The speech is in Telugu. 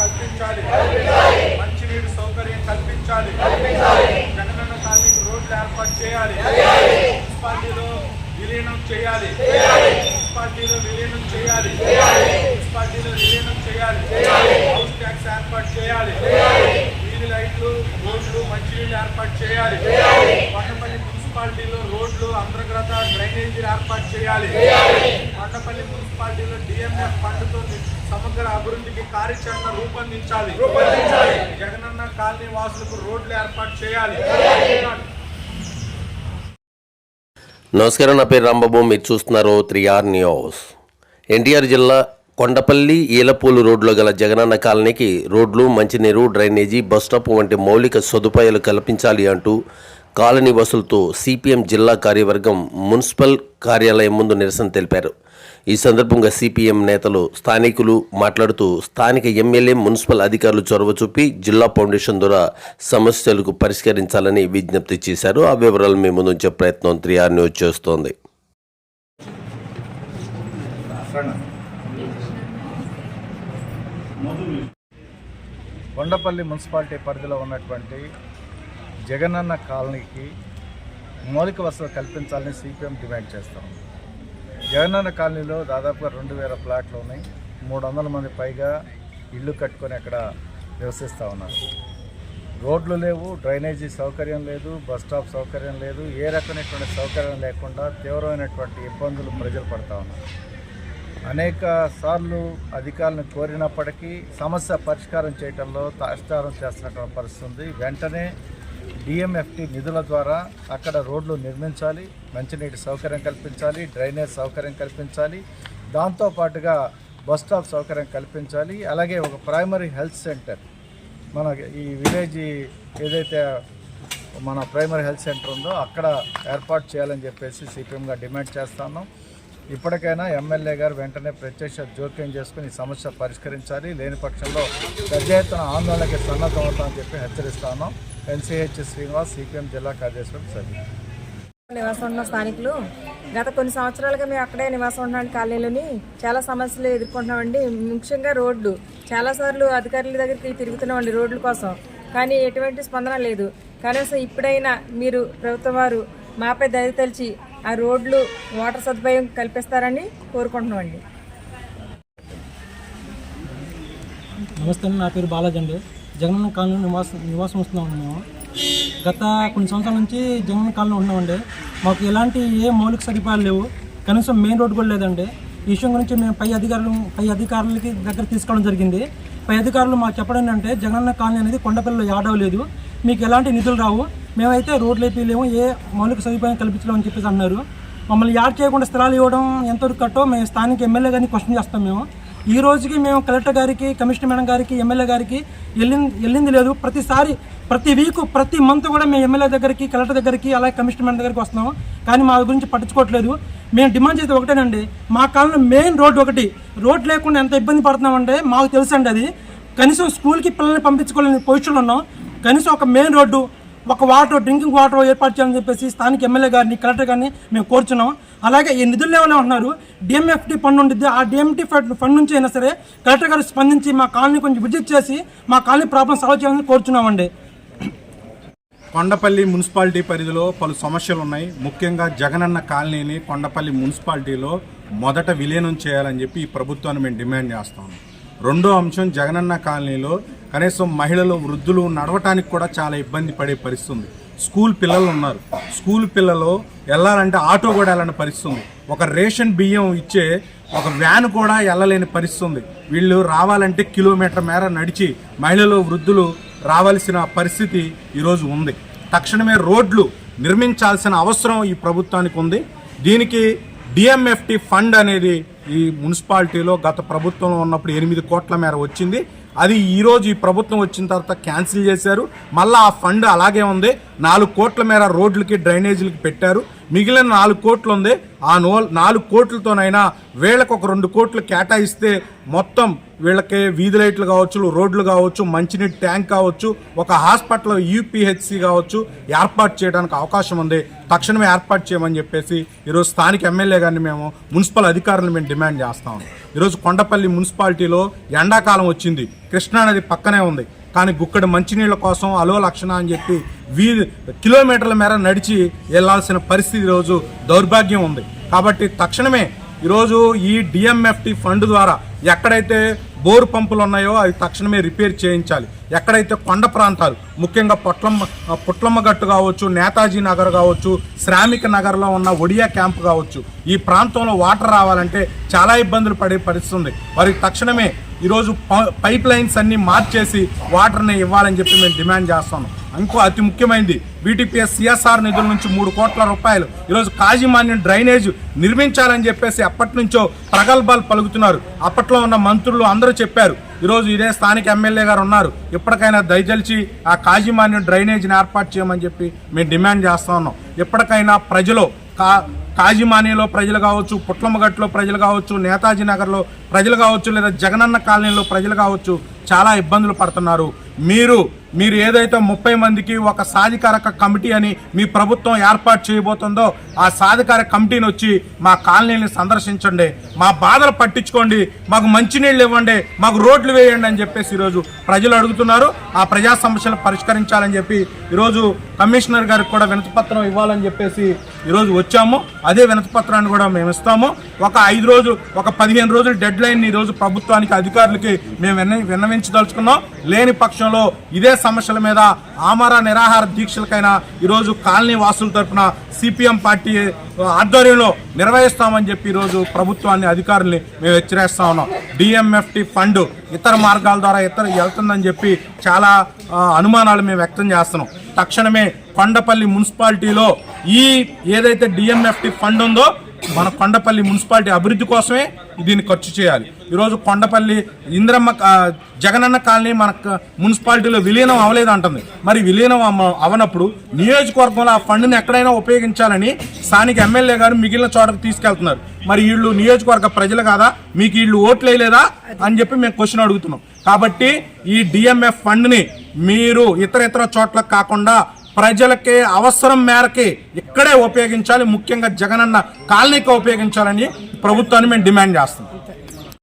కల్పించాలి. మంచినీటి సౌకర్యం కల్పించాలి. జగనన్న కాలనీకి రోడ్లు ఏర్పాటు చేయాలి. మున్సిపాలిటీలో విలీనం చేయాలి. మున్సిపాలిటీలో విలీనం చేయాలి. మున్సిపాలిటీలో విలీనం చేయాలి. హౌస్ ట్యాక్స్ ఏర్పాటు చేయాలి. వీధి లైట్లు రోడ్లు మంచినీళ్ళు ఏర్పాటు చేయాలి. కొండపల్లి మున్సిపాలిటీలో రోడ్లు అంతర్గత డ్రైనేజీలు ఏర్పాటు చేయాలి. ఫండ్తో సమగ్ర అభివృద్ధికి కార్యాచరణ రూపొందించాలి. జగనన్న కాలనీ వాసులకు రోడ్లు ఏర్పాటు చేయాలి. నమస్కారం నా పేరు రాంబాబు. మీరు చూస్తున్నారు త్రీ ఆర్ న్యూస్. ఎన్టీఆర్ జిల్లా కొండపల్లి ఈలపూలు రోడ్లో గల జగనన్న కాలనీకి రోడ్లు మంచినీరు డ్రైనేజీ బస్ స్టాప్ వంటి మౌలిక సదుపాయాలు కల్పించాలి అంటూ కాలనీ వసూలతో సిపిఎం జిల్లా కార్యవర్గం మున్సిపల్ కార్యాలయం ముందు నిరసన తెలిపారు. ఈ సందర్భంగా సిపిఎం నేతలు స్థానికులు మాట్లాడుతూ స్థానిక ఎమ్మెల్యే మున్సిపల్ అధికారులు చొరవ చూపి జిల్లా ఫౌండేషన్ ద్వారా సమస్యలకు పరిష్కరించాలని విజ్ఞప్తి చేశారు. ఆ వివరాలు మీ ముందుంచే ప్రయత్నం త్రీ న్యూస్ చేస్తోంది. కొండపల్లి మున్సిపాలిటీ పరిధిలో ఉన్నటువంటి జగనన్న కాలనీకి మౌలిక వసతులు కల్పించాలని సిపిఎం డిమాండ్ చేస్తాం జగనన్న కాలనీలో దాదాపుగా రెండు వేల ప్లాట్లు ఉన్నాయి. మూడు వందల మంది పైగా ఇల్లు కట్టుకొని అక్కడ నివసిస్తూ ఉన్నారు. రోడ్లు లేవు డ్రైనేజీ సౌకర్యం లేదు బస్ స్టాప్ సౌకర్యం లేదు ఏ రకమైనటువంటి సౌకర్యం లేకుండా తీవ్రమైనటువంటి ఇబ్బందులు ప్రజలు పడుతూ ఉన్నారు. అనేక సార్లు అధికారులను కోరినప్పటికీ సమస్య పరిష్కారం చేయడంలో తాష్టారం చేస్తున్నటువంటి పరిస్థితి ఉంది. వెంటనే డిఎంఎఫ్టి నిధుల ద్వారా అక్కడ రోడ్లు నిర్మించాలి మంచినీటి సౌకర్యం కల్పించాలి డ్రైనేజ్ సౌకర్యం కల్పించాలి దాంతోపాటుగా బస్ స్టాప్ సౌకర్యం కల్పించాలి అలాగే ఒక ప్రైమరీ హెల్త్ సెంటర్. మన ఈ విలేజ్ ఏదైతే మన ప్రైమరీ హెల్త్ సెంటర్ ఉందో అక్కడ ఏర్పాటు చేయాలని చెప్పేసి సిపిఎంగా డిమాండ్ చేస్తున్నాం ఇప్పటికైనా ఎమ్మెల్యే గారు వెంటనే ప్రత్యక్ష జోక్యం చేసుకుని సమస్య పరిష్కరించాలి. లేని పక్షంలో పెద్ద ఎత్తున ఆందోళనకి సన్నద్ధం అవుతామని చెప్పి హెచ్చరిస్తాను. ఎన్సీహెచ్ శ్రీనివాస్ సిపిఎం జిల్లా కార్యదర్శి సభ్యులు నివాసం ఉన్న స్థానికులు గత కొన్ని సంవత్సరాలుగా మేము అక్కడే నివాసం ఉంటున్నాం కాలనీలోని చాలా సమస్యలు ఎదుర్కొంటున్నామండి. ముఖ్యంగా రోడ్లు. చాలాసార్లు అధికారుల దగ్గరికి తిరుగుతున్నామండి రోడ్ల కోసం. కానీ ఎటువంటి స్పందన లేదు. కనీసం ఇప్పుడైనా మీరు ప్రభుత్వం వారు మాపై దయ తెలిచి ఆ రోడ్లు వాటర్ సదుపాయం కల్పిస్తారని కోరుకుంటున్నామండి. నమస్తే అండి నా పేరు బాలాజీ అండి. జగనన్న కాలనీ నివాసం నివాసం వస్తున్నామండి మేము. గత కొన్ని సంవత్సరాల నుంచి జగనన్న కాలనీ ఉన్నామండి. మాకు ఎలాంటి ఏ మౌలిక సదుపాయాలు లేవు. కనీసం మెయిన్ రోడ్ కూడా లేదండి. ఈ విషయం గురించి మేము పై అధికారులు పై అధికారులకి దగ్గర తీసుకోవడం జరిగింది. పై అధికారులు మాకు చెప్పడం ఏంటంటే జగనన్న కాలనీ అనేది కొండపల్లిలో యాడవ లేదు మీకు ఎలాంటి నిధులు రావు. మేమైతే రోడ్లు వేపిలేము ఏ మౌలిక సదుపాయం కల్పించలేమని చెప్పేసి అన్నారు. మమ్మల్ని యాడ్ చేయకుండా స్థలాలు ఇవ్వడం ఎంతవరకు కట్టో మేము స్థానిక ఎమ్మెల్యే గారిని క్వశ్చన్ చేస్తాం మేము. ఈ రోజుకి మేము కలెక్టర్ గారికి కమిషనర్ మేడం గారికి ఎమ్మెల్యే గారికి వెళ్ళింది వెళ్ళింది లేదు. ప్రతిసారి ప్రతి వీక్ ప్రతి మంత్ కూడా మేము ఎమ్మెల్యే దగ్గరికి కలెక్టర్ దగ్గరికి అలాగే కమిషనర్ మేడం దగ్గరికి వస్తున్నాం కానీ మా గురించి పట్టించుకోవట్లేదు. మేము డిమాండ్ చేసేది ఒకటేనండి. మా కాలంలో మెయిన్ రోడ్డు ఒకటి. రోడ్ లేకుండా ఎంత ఇబ్బంది పడుతున్నామంటే మాకు తెలుసండి అది. కనీసం స్కూల్కి పిల్లల్ని పంపించుకోలేని పొజిషన్లో ఉన్నాం. కనీసం ఒక మెయిన్ రోడ్డు ఒక వాటర్ డ్రింకింగ్ వాటర్ ఏర్పాటు చేయాలని చెప్పేసి స్థానిక ఎమ్మెల్యే గారిని కలెక్టర్ గారిని మేము కోరుచున్నాం. అలాగే ఈ నిధులు ఏమైనా ఉంటున్నారు డిఎంఎఫ్టీ ఫండ్ ఉండిద్ది. ఆ డిఎంటీ ఫండ్ నుంచి అయినా సరే కలెక్టర్ గారు స్పందించి మా కాలనీ కొంచెం విజిట్ చేసి మా కాలనీ ప్రాబ్లం సాల్వ్ చేయాలని కోరుచున్నామండి. కొండపల్లి మున్సిపాలిటీ పరిధిలో పలు సమస్యలు ఉన్నాయి. ముఖ్యంగా జగనన్న కాలనీని కొండపల్లి మున్సిపాలిటీలో మొదట విలీనం చేయాలని చెప్పి ఈ ప్రభుత్వాన్ని మేము డిమాండ్ చేస్తాము రెండో అంశం జగనన్న కాలనీలో కనీసం మహిళలు వృద్ధులు నడవటానికి కూడా చాలా ఇబ్బంది పడే పరిస్థితి ఉంది స్కూల్ పిల్లలు ఉన్నారు. స్కూల్ పిల్లలు వెళ్ళాలంటే ఆటో కూడా వెళ్ళని పరిస్థితి ఉంది ఒక రేషన్ బియ్యం ఇచ్చే ఒక వ్యాన్ కూడా వెళ్ళలేని పరిస్థితి ఉంది వీళ్ళు రావాలంటే కిలోమీటర్ మేర నడిచి మహిళలు వృద్ధులు రావాల్సిన పరిస్థితి ఈరోజు ఉంది. తక్షణమే రోడ్లు నిర్మించాల్సిన అవసరం ఈ ప్రభుత్వానికి ఉంది. దీనికి డిఎంఎఫ్టి ఫండ్ అనేది ఈ మున్సిపాలిటీలో గత ప్రభుత్వంలో ఉన్నప్పుడు ఎనిమిది కోట్ల మేర వచ్చింది. అది ఈరోజు ఈ ప్రభుత్వం వచ్చిన తర్వాత క్యాన్సిల్ చేశారు. మళ్ళీ ఆ ఫండ్ అలాగే ఉంది. నాలుగు కోట్ల మేర రోడ్లకి డ్రైనేజీలకి పెట్టారు. మిగిలిన నాలుగు కోట్లు ఉంది ఆ నో నాలుగు కోట్లతోనైనా వీళ్ళకు ఒక రెండు కోట్లు కేటాయిస్తే మొత్తం వీళ్ళకి వీధి లైట్లు కావచ్చు రోడ్లు కావచ్చు మంచినీటి ట్యాంక్ కావచ్చు ఒక హాస్పిటల్ యూపీహెచ్సి కావచ్చు ఏర్పాటు చేయడానికి అవకాశం ఉంది. తక్షణమే ఏర్పాటు చేయమని చెప్పేసి ఈరోజు స్థానిక ఎమ్మెల్యే గారిని మేము మున్సిపల్ అధికారులను మేము డిమాండ్ చేస్తాం ఈరోజు కొండపల్లి మున్సిపాలిటీలో ఎండాకాలం వచ్చింది. కృష్ణానది పక్కనే ఉంది. కానీ గుక్కడి మంచినీళ్ళ కోసం అలో లక్షణ అని చెప్పి వీధి కిలోమీటర్ల మేర నడిచి వెళ్ళాల్సిన పరిస్థితి ఈరోజు దౌర్భాగ్యం ఉంది. కాబట్టి తక్షణమే ఈరోజు ఈ డిఎంఎఫ్టి ఫండ్ ద్వారా ఎక్కడైతే బోరు పంపులు ఉన్నాయో అవి తక్షణమే రిపేర్ చేయించాలి. ఎక్కడైతే కొండ ప్రాంతాలు ముఖ్యంగా పొట్లమ్మ పుట్లమ్మ గట్టు కావచ్చు నేతాజీ నగర్ కావచ్చు శ్రామిక నగర్లో ఉన్న ఒడియా క్యాంప్ కావచ్చు ఈ ప్రాంతంలో వాటర్ రావాలంటే చాలా ఇబ్బందులు పడే పరిస్థితి ఉంది. వారికి తక్షణమే ఈరోజు ప- పైప్ లైన్స్ అన్ని మార్చేసి వాటర్ని ఇవ్వాలని చెప్పి మేము డిమాండ్ చేస్తున్నాం. ఇంకో అతి ముఖ్యమైనది బీటీపీఎస్ సిఎస్ఆర్ నిధుల నుంచి మూడు కోట్ల రూపాయలు. ఈరోజు కాజీమాన్యం డ్రైనేజ్ నిర్మించాలని చెప్పేసి అప్పటి నుంచో ప్రగల్భాలు పలుకుతున్నారు. అప్పట్లో ఉన్న మంత్రులు అందరూ చెప్పారు. ఈరోజు ఇదే స్థానిక ఎమ్మెల్యే గారు ఉన్నారు. ఇప్పటికైనా దయచలిచి ఆ కాజీమాన్యం డ్రైనేజ్ని ఏర్పాటు చేయమని చెప్పి మేము డిమాండ్ చేస్తా ఉన్నాం ఇప్పటికైనా ప్రజలు కా కాజిమానిలో ప్రజలు కావచ్చు పుట్లమ్మగట్టులో ప్రజలు కావచ్చు నేతాజీ నగర్లో ప్రజలు కావచ్చు లేదా జగనన్న కాలనీలో ప్రజలు కావచ్చు చాలా ఇబ్బందులు పడుతున్నారు. మీరు మీరు ఏదైతే ముప్పై మందికి ఒక సాధికారక కమిటీ అని మీ ప్రభుత్వం ఏర్పాటు చేయబోతుందో ఆ సాధికార కమిటీని వచ్చి మా కాలనీని సందర్శించండి. మా బాధలు పట్టించుకోండి. మాకు మంచినీళ్ళు ఇవ్వండి. మాకు రోడ్లు వేయండి అని చెప్పేసి ఈరోజు ప్రజలు అడుగుతున్నారు. ఆ ప్రజా సమస్యలు పరిష్కరించాలని చెప్పి ఈరోజు కమిషనర్ గారికి కూడా వినతిపత్రం ఇవ్వాలని చెప్పేసి ఈరోజు వచ్చాము. అదే వినతిపత్రాన్ని కూడా మేము ఇస్తాము. ఒక ఐదు రోజులు ఒక పదిహేను రోజులు డెడ్ లైన్ ఈరోజు ప్రభుత్వానికి అధికారులకి మేము విన్న విన్నవించదలుచుకున్నాం. లేని పక్షంలో ఇదే సమస్యల మీద ఆమర నిరాహార దీక్షలకైనా ఈరోజు కాలనీ వాసుల తరపున సిపిఎం పార్టీ ఆధ్వర్యంలో నిర్వహిస్తామని చెప్పి ఈరోజు ప్రభుత్వాన్ని అధికారుల్ని మేము హెచ్చరిస్తా ఉన్నాం. డిఎంఎఫ్టి ఫండ్ ఇతర మార్గాల ద్వారా ఇతర వెళ్తుందని చెప్పి చాలా అనుమానాలు మేము వ్యక్తం చేస్తున్నాం. తక్షణమే కొండపల్లి మున్సిపాలిటీలో ఈ ఏదైతే డిఎంఎఫ్టి ఫండ్ ఉందో మన కొండపల్లి మున్సిపాలిటీ అభివృద్ధి కోసమే దీన్ని ఖర్చు చేయాలి. ఈరోజు కొండపల్లి ఇంద్రమ్మ జగనన్న కాలనీ మన మున్సిపాలిటీలో విలీనం అవ్వలేదు అంటుంది మరి విలీనం అవనప్పుడు నియోజకవర్గంలో ఆ ఫండ్ని ఎక్కడైనా ఉపయోగించాలని స్థానిక ఎమ్మెల్యే గారు మిగిలిన చోటకు తీసుకెళ్తున్నారు. మరి వీళ్ళు నియోజకవర్గ ప్రజలు కాదా? మీకు వీళ్ళు ఓట్లు వేయలేదా? అని చెప్పి మేము క్వశ్చన్ అడుగుతున్నాం. కాబట్టి ఈ డిఎంఎఫ్ ఫండ్ని మీరు ఇతర ఇతర చోట్లకు కాకుండా ప్రజలకి అవసరం మేరకి ఇక్కడే ఉపయోగించాలి. ముఖ్యంగా జగనన్న కాలనీకి ఉపయోగించాలని ప్రభుత్వాన్ని మేము డిమాండ్ చేస్తున్నాం.